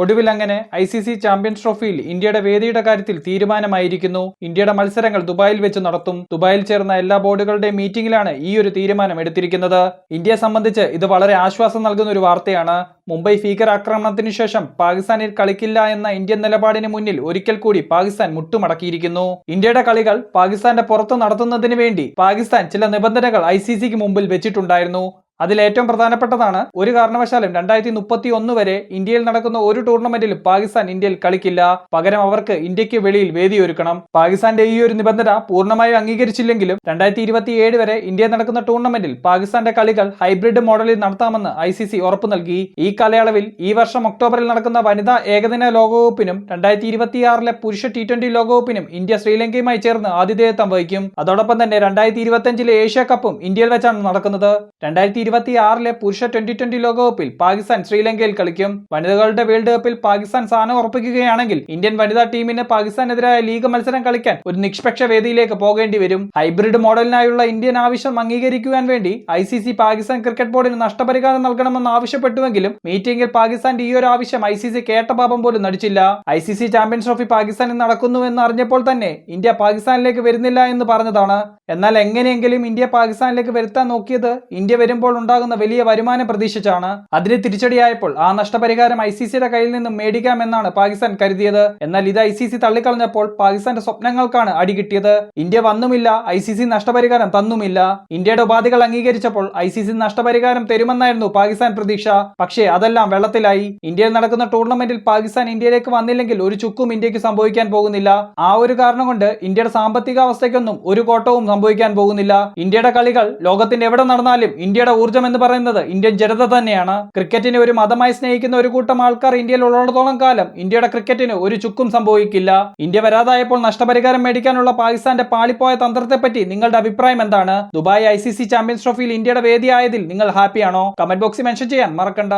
ഒടുവിൽ അങ്ങനെ I C C champions ട്രോഫിയിൽ ഇന്ത്യയുടെ വേദിയുടെ കാര്യത്തിൽ തീരുമാനമായിരിക്കുന്നു. ഇന്ത്യയുടെ മത്സരങ്ങൾ ദുബായിൽ വെച്ച് നടത്തും. ദുബായിൽ ചേർന്ന എല്ലാ ബോർഡുകളുടെയും മീറ്റിംഗിലാണ് ഈ ഒരു തീരുമാനം എടുത്തിരിക്കുന്നത്. ഇന്ത്യയെ സംബന്ധിച്ച് ഇത് വളരെ ആശ്വാസം നൽകുന്ന ഒരു വാർത്തയാണ്. മുംബൈ ഭീകര ആക്രമണത്തിന് ശേഷം പാകിസ്ഥാനിൽ കളിക്കില്ല എന്ന ഇന്ത്യൻ നിലപാടിന് മുന്നിൽ ഒരിക്കൽ കൂടി പാകിസ്ഥാൻ മുട്ടുമടക്കിയിരിക്കുന്നു. ഇന്ത്യയുടെ കളികൾ പാകിസ്ഥാന്റെ പുറത്ത് നടത്തുന്നതിന് വേണ്ടി പാകിസ്ഥാൻ ചില നിബന്ധനകൾ ഐ സി സിക്ക് മുമ്പിൽ വെച്ചിട്ടുണ്ടായിരുന്നു. അതിൽ ഏറ്റവും പ്രധാനപ്പെട്ടതാണ് ഒരു കാരണവശാലും രണ്ടായിരത്തി മുപ്പത്തി ഒന്ന് വരെ ഇന്ത്യയിൽ നടക്കുന്ന ഒരു ടൂർണമെന്റിലും പാകിസ്ഥാൻ ഇന്ത്യയിൽ കളിക്കില്ല. പകരം അവർക്ക് ഇന്ത്യയ്ക്ക് വെളിയിൽ വേദിയൊരുക്കണം പാകിസ്ഥാന്റെ ഈ ഒരു നിബന്ധന പൂർണമായും അംഗീകരിച്ചില്ലെങ്കിലും രണ്ടായിരത്തി ഇരുപത്തി ഏഴ് വരെ ഇന്ത്യയിൽ നടക്കുന്ന ടൂർണമെന്റിൽ പാകിസ്ഥാന്റെ കളികൾ ഹൈബ്രിഡ് മോഡലിൽ നടത്താമെന്ന് ഐ സി സി ഉറപ്പു നൽകി. ഈ കാലയളവിൽ ഈ വർഷം ഒക്ടോബറിൽ നടക്കുന്ന വനിതാ ഏകദിന ലോകകപ്പിനും രണ്ടായിരത്തി ഇരുപത്തിയാറിലെ പുരുഷ ടി ട്വന്റി ലോകകപ്പിനും ഇന്ത്യ ശ്രീലങ്കയുമായി ചേർന്ന് ആതിഥേയത്വം വഹിക്കും. അതോടൊപ്പം തന്നെ രണ്ടായിരത്തി ഇരുപത്തിയഞ്ചിലെ ഏഷ്യ കപ്പും ഇന്ത്യയിൽ വെച്ചാണ് നടക്കുന്നത്. രണ്ടായിരത്തി ഇരുപത്തി ആറിലെ പുരുഷ ട്വന്റി ട്വന്റി ലോകകപ്പിൽ പാകിസ്ഥാൻ ശ്രീലങ്കയിൽ കളിക്കും. വനിതകളുടെ വേൾഡ് കപ്പിൽ പാകിസ്ഥാൻ സ്ഥാനം ഉറപ്പിക്കുകയാണെങ്കിൽ ഇന്ത്യൻ വനിതാ ടീമിന് പാകിസ്ഥാനെതിരായ ലീഗ് മത്സരം കളിക്കാൻ ഒരു നിഷ്പക്ഷ വേദിയിലേക്ക് പോകേണ്ടി വരും. ഹൈബ്രിഡ് മോഡലിനായുള്ള ഇന്ത്യൻ ആവശ്യം അംഗീകരിക്കുവാൻ വേണ്ടി I C C Pakistan cricket ബോർഡിന് നഷ്ടപരിഹാരം നൽകണമെന്ന് ആവശ്യപ്പെട്ടുവെങ്കിലും മീറ്റിംഗിൽ പാകിസ്ഥാന്റെ ഈ ഒരു ആവശ്യം ഐ സി സി കേട്ട പാപം പോലും നടിച്ചില്ല. I C C champions trophy പാകിസ്ഥാനിൽ നടക്കുന്നു എന്ന് അറിഞ്ഞപ്പോൾ തന്നെ ഇന്ത്യ പാകിസ്ഥാനിലേക്ക് വരുന്നില്ല എന്ന് പറഞ്ഞതാണ്. എന്നാൽ എങ്ങനെയെങ്കിലും ഇന്ത്യ പാകിസ്ഥാനിലേക്ക് വരുത്താൻ നോക്കിയത് ഇന്ത്യ വരുമ്പോൾ ഉണ്ടാകുന്ന വലിയ വരുമാനം പ്രതീക്ഷിച്ചാണ്. അതിന് തിരിച്ചടിയായപ്പോൾ ആ നഷ്ടപരിഹാരം ഐ സി സിയുടെ കയ്യിൽ നിന്നും മേടിക്കാമെന്നാണ് പാകിസ്ഥാൻ കരുതിയത്. എന്നാൽ ഇത് ഐ സി സി തള്ളിക്കളഞ്ഞപ്പോൾ പാകിസ്ഥാന്റെ സ്വപ്നങ്ങൾക്കാണ് അടികിട്ടിയത് ഇന്ത്യ വന്നുമില്ല ഐ സി സി നഷ്ടപരിഹാരം തന്നുമില്ല. ഇന്ത്യയുടെ ഉപാധികൾ അംഗീകരിച്ചപ്പോൾ ഐ സി സി നഷ്ടപരിഹാരം തരുമെന്നായിരുന്നു പാകിസ്ഥാൻ പ്രതീക്ഷ. പക്ഷേ അതെല്ലാം വെള്ളത്തിലായി. ഇന്ത്യയിൽ നടക്കുന്ന ടൂർണമെന്റിൽ പാകിസ്ഥാൻ ഇന്ത്യയിലേക്ക് വന്നില്ലെങ്കിൽ ഒരു ചുക്കും ഇന്ത്യയ്ക്ക് സംഭവിക്കാൻ പോകുന്നില്ല. ആ ഒരു കാരണം കൊണ്ട് ഇന്ത്യയുടെ സാമ്പത്തിക അവസ്ഥയ്ക്കൊന്നും ഒരു കോട്ടവും സംഭവിക്കാൻ പോകുന്നില്ല. ഇന്ത്യയുടെ കളികൾ ലോകത്തിന്റെ എവിടെ നടന്നാലും ഇന്ത്യയുടെ ഊർജം എന്ന് പറയുന്നത് ഇന്ത്യൻ ജനത തന്നെയാണ്. ക്രിക്കറ്റിനെ ഒരു മതമായി സ്നേഹിക്കുന്ന ഒരു കൂട്ടം ആൾക്കാർ ഇന്ത്യയിൽ ഉള്ളിടത്തോളം കാലം ഇന്ത്യയുടെ ക്രിക്കറ്റിന് ഒരു ചുക്കും സംഭവിക്കില്ല. ഇന്ത്യ വരാതായപ്പോൾ നഷ്ടപരിഹാരം മേടിക്കാനുള്ള പാകിസ്ഥാന്റെ പാളിപ്പോയ തന്ത്രത്തെപ്പറ്റി നിങ്ങളുടെ അഭിപ്രായം എന്താണ്? ദുബായ് ഐ ചാമ്പ്യൻസ് ട്രോഫിയിൽ ഇന്ത്യയുടെ വേദിയായതിൽ നിങ്ങൾ ഹാപ്പിയാണോ? കമന്റ് ബോക്സിൽ മെൻഷൻ ചെയ്യാൻ മറക്കണ്ട.